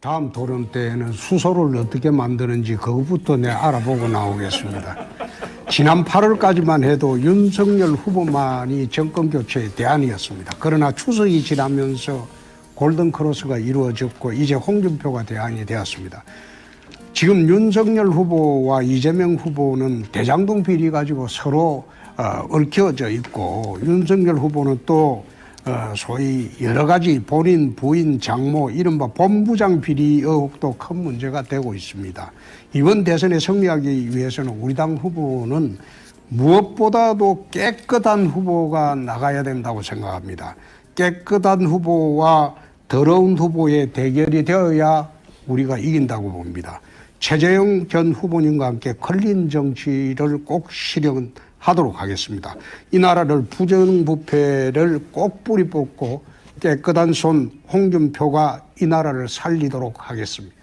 다음 토론 때에는 수소를 어떻게 만드는지 그것부터 내 알아보고 나오겠습니다. 지난 8월까지만 해도 윤석열 후보만이 정권 교체의 대안이었습니다. 그러나 추석이 지나면서 골든 크로스가 이루어졌고 이제 홍준표가 대안이 되었습니다. 지금 윤석열 후보와 이재명 후보는 대장동 비리 가지고 서로 어, 얽혀져 있고 윤석열 후보는 또 어, 소위 여러 가지 본인 부인 장모 이른바 본부장 비리 의혹도 큰 문제가 되고 있습니다. 이번 대선에 승리하기 위해서는 우리 당 후보는 무엇보다도 깨끗한 후보가 나가야 된다고 생각합니다. 깨끗한 후보와 더러운 후보의 대결이 되어야 우리가 이긴다고 봅니다. 최재형 전 후보님과 함께 클린 정치를 꼭 실현 하도록 하겠습니다. 이 나라를 부정부패를 꼭 뿌리 뽑고 깨끗한 손 홍준표가 이 나라를 살리도록 하겠습니다.